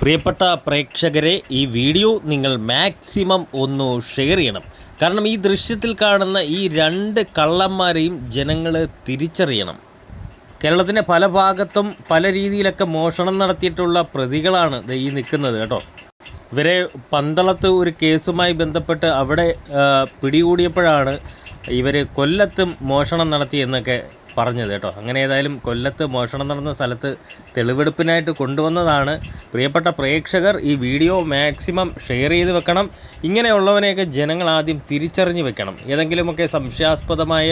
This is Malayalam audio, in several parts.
പ്രിയപ്പെട്ട പ്രേക്ഷകരെ ഈ വീഡിയോ നിങ്ങൾ മാക്സിമം ഒന്ന് ഷെയർ ചെയ്യണം. കാരണം ഈ ദൃശ്യത്തിൽ കാണുന്ന ഈ രണ്ട് കള്ളന്മാരെയും ജനങ്ങൾ തിരിച്ചറിയണം. കേരളത്തിന്റെ പല ഭാഗത്തും പല രീതിയിലൊക്കെ മോഷണം നടത്തിയിട്ടുള്ള പ്രതികളാണ് ഈ നിൽക്കുന്നത് കേട്ടോ. ഇവരെ പന്തളത്ത് ഒരു കേസുമായി ബന്ധപ്പെട്ട് അവിടെ പിടികൂടിയപ്പോഴാണ് ഇവർ കൊല്ലത്തും മോഷണം നടത്തി എന്നൊക്കെ പറഞ്ഞത് കേട്ടോ. അങ്ങനെ ഏതായാലും കൊല്ലത്ത് മോഷണം നടന്ന സ്ഥലത്ത് തെളിവെടുപ്പിനായിട്ട് കൊണ്ടുവന്നതാണ്. പ്രിയപ്പെട്ട പ്രേക്ഷകർ ഈ വീഡിയോ മാക്സിമം ഷെയർ ചെയ്ത് വെക്കണം. ഇങ്ങനെയുള്ളവനെയൊക്കെ ജനങ്ങൾ ആദ്യം തിരിച്ചറിഞ്ഞ് വെക്കണം. ഏതെങ്കിലുമൊക്കെ സംശയാസ്പദമായ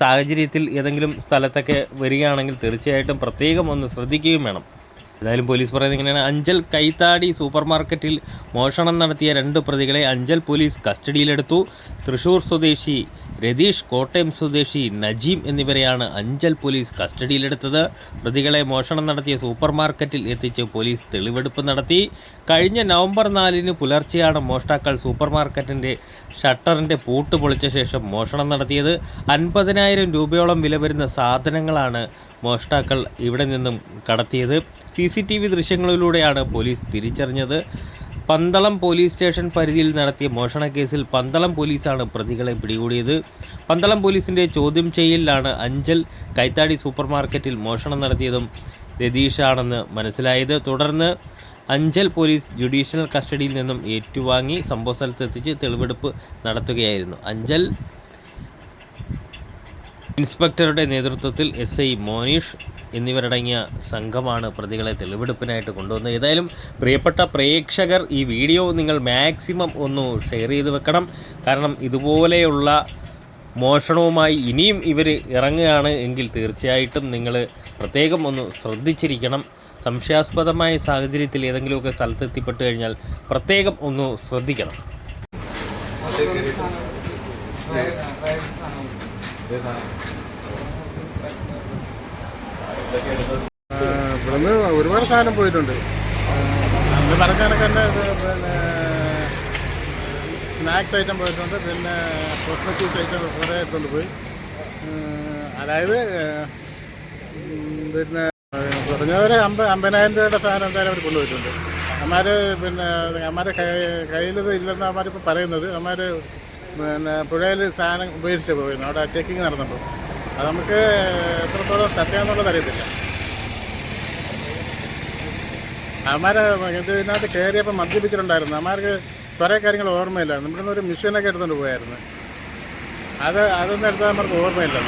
സാഹചര്യത്തിൽ ഏതെങ്കിലും സ്ഥലത്തൊക്കെ വരികയാണെങ്കിൽ തീർച്ചയായിട്ടും പ്രത്യേകം ഒന്ന് ശ്രദ്ധിക്കുകയും വേണം. ഏതായാലും പോലീസ് പറയുന്നത് ഇങ്ങനെയാണ്. അഞ്ചൽ കൈത്താടി സൂപ്പർ മാർക്കറ്റിൽ മോഷണം നടത്തിയ രണ്ട് പ്രതികളെ അഞ്ചൽ പോലീസ് കസ്റ്റഡിയിലെടുത്തു. തൃശൂർ സ്വദേശി രതീഷ് കോട്ടയം സ്വദേശി നജീം എന്നിവരെയാണ് അഞ്ചൽ പോലീസ് കസ്റ്റഡിയിലെടുത്തത്. പ്രതികളെ മോഷണം നടത്തിയ സൂപ്പർ മാർക്കറ്റിൽ എത്തിച്ച് പോലീസ് തെളിവെടുപ്പ് നടത്തി. കഴിഞ്ഞ നവംബർ നാലിന് പുലർച്ചെയാണ് മോഷ്ടാക്കൾ സൂപ്പർ മാർക്കറ്റിന്റെ ഷട്ടറിന്റെ പൂട്ട് പൊളിച്ച ശേഷം മോഷണം നടത്തിയത്. അൻപതിനായിരം രൂപയോളം വില വരുന്ന സാധനങ്ങളാണ് മോഷ്ടാക്കൾ ഇവിടെ നിന്നും കടത്തിയത്. സി സി ടി വി ദൃശ്യങ്ങളിലൂടെയാണ് പോലീസ് തിരിച്ചറിഞ്ഞത്. പന്തളം പോലീസ് സ്റ്റേഷൻ പരിധിയിൽ നടത്തിയ മോഷണ കേസിൽ പന്തളം പോലീസാണ് പ്രതികളെ പിടികൂടിയത്. പന്തളം പോലീസിന്റെ ചോദ്യം ചെയ്യലിലാണ് അഞ്ചൽ കൈത്താടി സൂപ്പർ മാർക്കറ്റിൽ മോഷണം നടത്തിയതും രതീഷാണെന്ന് മനസ്സിലായത്. തുടർന്ന് അഞ്ചൽ പോലീസ് ജുഡീഷ്യൽ കസ്റ്റഡിയിൽ നിന്നും ഏറ്റുവാങ്ങി സംഭവ സ്ഥലത്തെത്തിച്ച് തെളിവെടുപ്പ് നടത്തുകയായിരുന്നു. അഞ്ചൽ ഇൻസ്പെക്ടറുടെ നേതൃത്വത്തിൽ എസ് ഐ മോനീഷ് എന്നിവരടങ്ങിയ സംഘമാണ് പ്രതികളെ തെളിവെടുപ്പിനായിട്ട് കൊണ്ടുവന്നത്. ഏതായാലും പ്രിയപ്പെട്ട പ്രേക്ഷകർ ഈ വീഡിയോ നിങ്ങൾ മാക്സിമം ഒന്ന് ഷെയർ ചെയ്ത് വെക്കണം. കാരണം ഇതുപോലെയുള്ള മോഷണവുമായി ഇനിയും ഇവർ ഇറങ്ങുകയാണ് എങ്കിൽ തീർച്ചയായിട്ടും നിങ്ങൾ പ്രത്യേകം ഒന്ന് ശ്രദ്ധിച്ചിരിക്കണം. സംശയാസ്പദമായ സാഹചര്യത്തിൽ ഏതെങ്കിലുമൊക്കെ സ്ഥലത്ത് എത്തിപ്പെട്ട് കഴിഞ്ഞാൽ പ്രത്യേകം ഒന്ന് ശ്രദ്ധിക്കണം. ഇവിടുന്ന് ഒരുപാട് സാധനം പോയിട്ടുണ്ട്. അന്ന് പറഞ്ഞ കണക്ക് തന്നെ പിന്നെ സ്നാക്സ് ഐറ്റം പോയിട്ടുണ്ട്. പിന്നെ കോസ്മെറ്റിക്സ് ഐറ്റം കുറേ എടുത്തുകൊണ്ട് പോയി. അതായത് പിന്നെ കുറഞ്ഞവരെ അമ്പ അമ്പതിനായിരം രൂപയുടെ സാധനം എന്തായാലും അവർ കൊണ്ടുപോയിട്ടുണ്ട്. അമ്മാർ പിന്നെ അമ്മാരെ കയ്യിലത് ഇല്ലെന്ന് അമ്മാരിപ്പോൾ പറയുന്നത്. അമ്മാർ പിന്നെ പുഴയിൽ സാധനം ഉപേക്ഷിച്ച് പോയിരുന്നു. അവിടെ ചെക്കിങ് നടന്നപ്പോൾ. അത് നമുക്ക് എത്രത്തോളം സത്യമാണെന്നുള്ളത് അറിയത്തില്ല. അമാരെ ഇത് ഇതിനകത്ത് കയറിയപ്പോൾ മദ്യപിച്ചിട്ടുണ്ടായിരുന്നു. അമാർക്ക് കുറേ കാര്യങ്ങൾ ഓർമ്മയില്ല. നമ്മുടെ ഒരു മിഷീനൊക്കെ എടുത്തുകൊണ്ട് പോയായിരുന്നു. അത് അതൊന്നും എടുത്താൽ നമ്മൾക്ക് ഓർമ്മയില്ല.